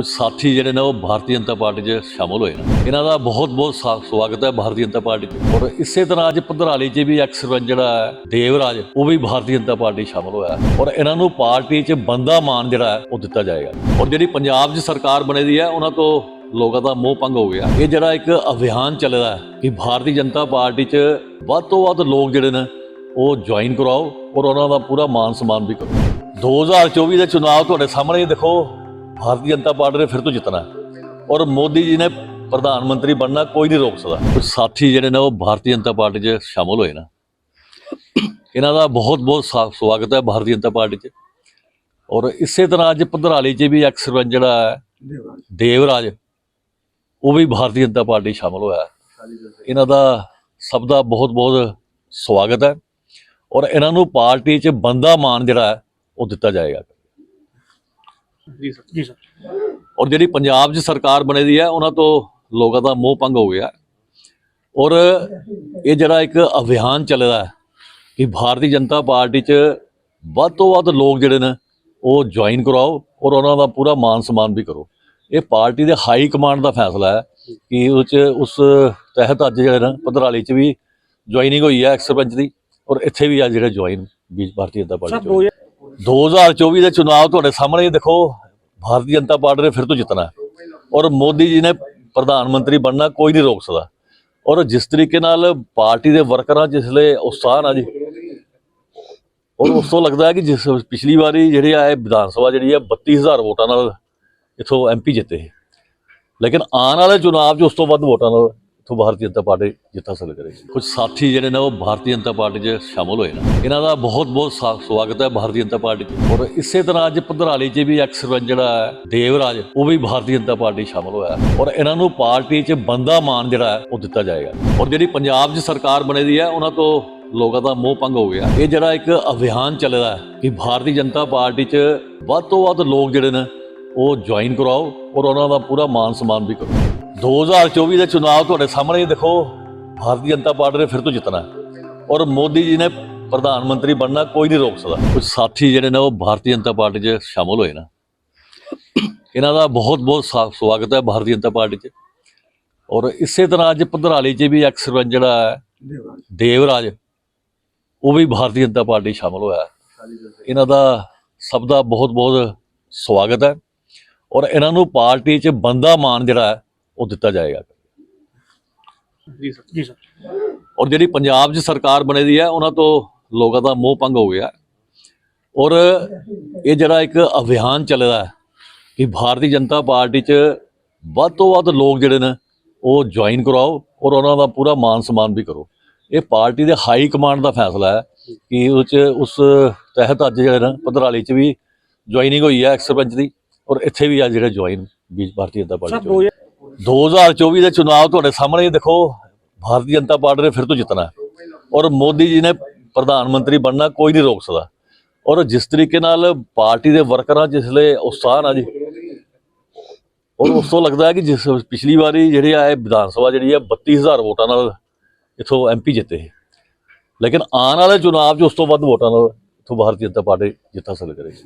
ਕੁਝ ਸਾਥੀ ਜਿਹੜੇ ਨੇ ਉਹ ਭਾਰਤੀ ਜਨਤਾ ਪਾਰਟੀ 'ਚ ਸ਼ਾਮਲ ਹੋਏ ਨੇ। ਇਹਨਾਂ ਦਾ ਬਹੁਤ ਬਹੁਤ ਸਾ- ਸਵਾਗਤ ਹੈ ਭਾਰਤੀ ਜਨਤਾ ਪਾਰਟੀ 'ਚ। ਔਰ ਇਸੇ ਤਰ੍ਹਾਂ ਅੱਜ ਭਦਰਾਲੀ 'ਚ ਵੀ ਇੱਕ ਸਰਪੰਚ ਜਿਹੜਾ ਹੈ, ਦੇਵਰਾਜ, ਉਹ ਵੀ ਭਾਰਤੀ ਜਨਤਾ ਪਾਰਟੀ 'ਚ ਸ਼ਾਮਲ ਹੋਇਆ ਔਰ ਇਹਨਾਂ ਨੂੰ ਪਾਰਟੀ 'ਚ ਬੰਦਾ ਮਾਨ ਜਿਹੜਾ ਉਹ ਦਿੱਤਾ ਜਾਏਗਾ। ਔਰ ਜਿਹੜੀ ਪੰਜਾਬ 'ਚ ਸਰਕਾਰ ਬਣੇ ਦੀ ਹੈ, ਉਹਨਾਂ ਤੋਂ ਲੋਕਾਂ ਦਾ ਮੋਹ ਭੰਗ ਹੋ ਗਿਆ। ਇਹ ਜਿਹੜਾ ਇੱਕ ਅਭਿਆਨ ਚੱਲਦਾ ਹੈ ਕਿ ਭਾਰਤੀ ਜਨਤਾ ਪਾਰਟੀ 'ਚ ਵੱਧ ਤੋਂ ਵੱਧ ਲੋਕ ਜਿਹੜੇ ਨੇ, ਉਹ ਜੁਆਇਨ ਕਰਾਓ ਔਰ ਉਹਨਾਂ ਦਾ ਪੂਰਾ ਮਾਨ ਸਨਮਾਨ ਵੀ ਕਰੋ। 2024 ਦੇ ਚੁਣਾਵ ਤੁਹਾਡੇ ਸਾਹਮਣੇ ਦੇਖੋ। ਭਾਰਤੀ ਜਨਤਾ ਪਾਰਟੀ ਨੇ ਫਿਰ ਤੋਂ ਜਿੱਤਣਾ ਔਰ ਮੋਦੀ ਜੀ ਨੇ ਪ੍ਰਧਾਨ ਮੰਤਰੀ ਬਣਨਾ ਕੋਈ ਨਹੀਂ ਰੋਕ ਸਕਦਾ। ਕੁਝ ਸਾਥੀ ਜਿਹੜੇ ਨੇ ਉਹ ਭਾਰਤੀ ਜਨਤਾ ਪਾਰਟੀ 'ਚ ਸ਼ਾਮਲ ਹੋਏ ਨਾ। ਇਹਨਾਂ ਦਾ ਬਹੁਤ ਬਹੁਤ ਸਾ- ਸਵਾਗਤ ਹੈ ਭਾਰਤੀ ਜਨਤਾ ਪਾਰਟੀ 'ਚ। ਔਰ ਇਸੇ ਤਰ੍ਹਾਂ ਅੱਜ ਭਦਰਾਲੀ 'ਚ ਵੀ ਇੱਕ ਸਰਪੰਚ ਜਿਹੜਾ ਹੈ, ਦੇਵਰਾਜ, ਉਹ ਵੀ ਭਾਰਤੀ ਜਨਤਾ ਪਾਰਟੀ 'ਚ ਸ਼ਾਮਲ ਹੋਇਆ ਇਹਨਾਂ ਦਾ ਸਭ ਦਾ ਬਹੁਤ ਬਹੁਤ ਸਵਾਗਤ ਹੈ। ਔਰ ਇਹਨਾਂ ਨੂੰ ਪਾਰਟੀ 'ਚ ਬੰਦਾ ਮਾਨ ਜਿਹੜਾ ਹੈ, ਉਹ ਦਿੱਤਾ ਜਾਏਗਾ। ਜੀ ਸਰ ਜੀ ਸਰ ਔਰ ਜਿਹੜੀ ਪੰਜਾਬ 'ਚ ਸਰਕਾਰ ਬਣੇ ਦੀ ਹੈ ਉਹਨਾਂ ਤੋਂ ਲੋਕਾਂ ਦਾ ਮੋਹ ਭੰਗ ਹੋ ਗਿਆ। ਔਰ ਇਹ ਜਿਹੜਾ ਇੱਕ ਅਭਿਆਨ ਚੱਲਦਾ ਹੈ ਕਿ ਭਾਰਤੀ ਜਨਤਾ ਪਾਰਟੀ 'ਚ ਵੱਧ ਤੋਂ ਵੱਧ ਲੋਕ ਜਿਹੜੇ ਨੇ ਉਹ ਜੁਆਇਨ ਕਰਾਓ ਔਰ ਉਹਨਾਂ ਦਾ ਪੂਰਾ ਮਾਨ ਸਨਮਾਨ ਵੀ ਕਰੋ ਇਹ ਪਾਰਟੀ ਦੇ ਹਾਈ ਕਮਾਂਡ ਦਾ ਫੈਸਲਾ ਹੈ ਕਿ ਉਹ 'ਚ ਉਸ ਤਹਿਤ ਅੱਜ ਜਿਹੜੇ ਨਾ ਭਦਰਾਲੀ 'ਚ ਵੀ ਜੁਆਇਨਿੰਗ ਹੋਈ ਹੈ ਸਰਪੰਚ ਦੀ ਔਰ ਇੱਥੇ ਵੀ ਅੱਜ ਜਿਹੜੇ ਜੁਆਇਨ ਵੀ ਭਾਰਤੀ ਜਨਤਾ ਪਾਰਟੀ 'ਚ ਹੋਏ। 2000 2024 ਦੇ ਚੁਣਾਵ ਤੁਹਾਡੇ ਸਾਹਮਣੇ ਦੇਖੋ ਭਾਰਤੀ ਜਨਤਾ ਪਾਰਟੀ ਨੇ ਫਿਰ ਤੋਂ ਜਿੱਤਣਾ ਔਰ ਮੋਦੀ ਜੀ ਨੇ ਪ੍ਰਧਾਨ ਮੰਤਰੀ ਬਣਨਾ ਕੋਈ ਨਹੀਂ ਰੋਕ ਸਕਦਾ ਔਰ ਜਿਸ ਤਰੀਕੇ ਨਾਲ ਪਾਰਟੀ ਦੇ ਵਰਕਰਾਂ ਜਿਸਲੇ ਉਤਸ਼ਾਹ ਨਾਲ ਜੀ, ਔਰ ਉਸ ਤੋਂ ਲੱਗਦਾ ਹੈ ਕਿ ਜਿਸ ਪਿਛਲੀ ਵਾਰੀ ਜਿਹੜੇ ਆਏ ਵਿਧਾਨ ਸਭਾ ਜਿਹੜੀ ਹੈ 32000 ਵੋਟਾਂ ਨਾਲ ਇਥੋਂ ਐਮਪੀ ਜਿੱਤੇ ਸੀ। ਲੇਕਿਨ ਆਉਣ ਵਾਲੇ ਚੁਣਾਵ 'ਚ ਉਸ ਤੋਂ ਵੱਧ ਵੋਟਾਂ ਨਾਲ ਇਥੋਂ ਭਾਰਤੀ ਜਨਤਾ ਪਾਰਟੀ ਜਿੱਤ ਹਾਸਲ ਕਰੇਗੀ ਕੁਝ ਸਾਥੀ ਜਿਹੜੇ ਨੇ ਉਹ ਭਾਰਤੀ ਜਨਤਾ ਪਾਰਟੀ 'ਚ ਸ਼ਾਮਲ ਹੋਏ ਨੇ। ਇਹਨਾਂ ਦਾ ਬਹੁਤ ਬਹੁਤ ਸਾ- ਸਵਾਗਤ ਹੈ ਭਾਰਤੀ ਜਨਤਾ ਪਾਰਟੀ 'ਚ। ਔਰ ਇਸੇ ਤਰ੍ਹਾਂ ਅੱਜ ਭਦਰਾਲੀ 'ਚ ਵੀ ਐਕਸ ਸਰਪੰਚ ਜਿਹੜਾ ਹੈ, ਦੇਵਰਾਜ, ਉਹ ਵੀ ਭਾਰਤੀ ਜਨਤਾ ਪਾਰਟੀ 'ਚ ਸ਼ਾਮਲ ਹੋਇਆ। ਔਰ ਇਹਨਾਂ ਨੂੰ ਪਾਰਟੀ 'ਚ ਬੰਦਾ ਮਾਨ ਜਿਹੜਾ ਹੈ, ਉਹ ਦਿੱਤਾ ਜਾਏਗਾ। ਔਰ ਜਿਹੜੀ ਪੰਜਾਬ 'ਚ ਸਰਕਾਰ ਬਣੇ ਦੀ ਹੈ, ਉਹਨਾਂ ਤੋਂ ਲੋਕਾਂ ਦਾ ਮੋਹ ਭੰਗ ਹੋ ਗਿਆ। ਇਹ ਜਿਹੜਾ ਇੱਕ ਅਭਿਆਨ ਚੱਲਦਾ ਹੈ ਕਿ ਭਾਰਤੀ ਜਨਤਾ ਪਾਰਟੀ 'ਚ ਵੱਧ ਤੋਂ ਵੱਧ ਲੋਕ ਜਿਹੜੇ ਨੇ, ਉਹ ਜੁਆਇਨ ਕਰਾਓ ਔਰ ਉਹਨਾਂ ਦਾ ਪੂਰਾ ਮਾਨ ਸਨਮਾਨ ਵੀ ਕਰੋ। 2024 ਦੇ ਚੁਣਾਵ ਤੁਹਾਡੇ ਸਾਹਮਣੇ ਦੇਖੋ, ਭਾਰਤੀ ਜਨਤਾ ਪਾਰਟੀ ਨੇ ਫਿਰ ਤੋਂ ਜਿੱਤਣਾ ਔਰ ਮੋਦੀ ਜੀ ਨੇ ਪ੍ਰਧਾਨ ਮੰਤਰੀ ਬਣਨਾ ਕੋਈ ਨਹੀਂ ਰੋਕ ਸਕਦਾ। ਕੁਝ ਸਾਥੀ ਜਿਹੜੇ ਨੇ ਉਹ ਭਾਰਤੀ ਜਨਤਾ ਪਾਰਟੀ 'ਚ ਸ਼ਾਮਲ ਹੋਏ ਨਾ। ਇਹਨਾਂ ਦਾ ਬਹੁਤ ਬਹੁਤ ਸਾ- ਸਵਾਗਤ ਹੈ ਭਾਰਤੀ ਜਨਤਾ ਪਾਰਟੀ 'ਚ। ਔਰ ਇਸੇ ਤਰ੍ਹਾਂ ਅੱਜ ਭਦਰਾਲੀ 'ਚ ਵੀ ਇੱਕ ਸਰਪੰਚ ਜਿਹੜਾ ਹੈ, ਦੇਵਰਾਜ, ਉਹ ਵੀ ਭਾਰਤੀ ਜਨਤਾ ਪਾਰਟੀ 'ਚ ਸ਼ਾਮਲ ਹੋਇਆ ਇਹਨਾਂ ਦਾ ਸਭ ਦਾ ਬਹੁਤ ਬਹੁਤ ਸਵਾਗਤ ਹੈ। ਔਰ ਇਹਨਾਂ ਨੂੰ ਪਾਰਟੀ 'ਚ ਬੰਦਾ ਮਾਨ ਜਿਹੜਾ ਹੈ ਉਹ ਦਿੱਤਾ ਜਾਏਗਾ ਜੀ ਸਰ ਜੀ ਸਰ ਔਰ ਜਿਹੜੀ ਪੰਜਾਬ 'ਚ ਸਰਕਾਰ ਬਣੇ ਦੀ ਹੈ ਉਹਨਾਂ ਤੋਂ ਲੋਕਾਂ ਦਾ ਮੋਹ ਭੰਗ ਹੋ ਗਿਆ। ਔਰ ਇਹ ਜਿਹੜਾ ਇੱਕ ਅਭਿਆਨ ਚੱਲਦਾ ਹੈ ਕਿ ਭਾਰਤੀ ਜਨਤਾ ਪਾਰਟੀ 'ਚ ਵੱਧ ਤੋਂ ਵੱਧ ਲੋਕ ਜਿਹੜੇ ਨੇ ਉਹ ਜੁਆਇਨ ਕਰਾਓ ਔਰ ਉਹਨਾਂ ਦਾ ਪੂਰਾ ਮਾਨ ਸਨਮਾਨ ਵੀ ਕਰੋ ਇਹ ਪਾਰਟੀ ਦੇ ਹਾਈ ਕਮਾਂਡ ਦਾ ਫੈਸਲਾ ਹੈ ਕਿ ਉਹ 'ਚ ਉਸ ਤਹਿਤ ਅੱਜ ਜਿਹੜੇ ਨਾ ਭਦਰਾਲੀ 'ਚ ਵੀ ਜੁਆਇਨਿੰਗ ਹੋਈ ਹੈ ਐਕਸ ਸਰਪੰਚ ਦੀ ਔਰ ਇੱਥੇ ਵੀ ਅੱਜ ਜਿਹੜੇ ਜੁਆਇਨ ਵੀ ਭਾਰਤੀ ਜਨਤਾ ਪਾਰਟੀ 'ਚ ਹੋਏ। 2000 2024 ਦੇ ਚੁਣਾਵ ਤੁਹਾਡੇ ਸਾਹਮਣੇ ਹੀ ਦੇਖੋ, ਭਾਰਤੀ ਜਨਤਾ ਪਾਰਟੀ ਨੇ ਫਿਰ ਤੋਂ ਜਿੱਤਣਾ ਔਰ ਮੋਦੀ ਜੀ ਨੇ ਪ੍ਰਧਾਨ ਮੰਤਰੀ ਬਣਨਾ ਕੋਈ ਨਹੀਂ ਰੋਕ ਸਕਦਾ। ਔਰ ਜਿਸ ਤਰੀਕੇ ਨਾਲ ਪਾਰਟੀ ਦੇ ਵਰਕਰਾਂ ਜਿਸਲੇ ਉਤਸ਼ਾਹ ਨਾਲ ਜੀ, ਔਰ ਉਸ ਤੋਂ ਲੱਗਦਾ ਹੈ ਕਿ ਜਿਸ ਪਿਛਲੀ ਵਾਰੀ ਜਿਹੜੇ ਆਏ ਵਿਧਾਨ ਸਭਾ ਜਿਹੜੀ ਹੈ 32000 ਵੋਟਾਂ ਨਾਲ ਇਥੋਂ ਐਮਪੀ ਜਿੱਤੇ ਸੀ। ਲੇਕਿਨ ਆਉਣ ਵਾਲੇ ਚੁਣਾਵ 'ਚ ਉਸ ਤੋਂ ਵੱਧ ਵੋਟਾਂ ਨਾਲ ਇਥੋਂ ਭਾਰਤੀ ਜਨਤਾ ਪਾਰਟੀ ਜਿੱਤ ਹਾਸਲ ਕਰੇਗੀ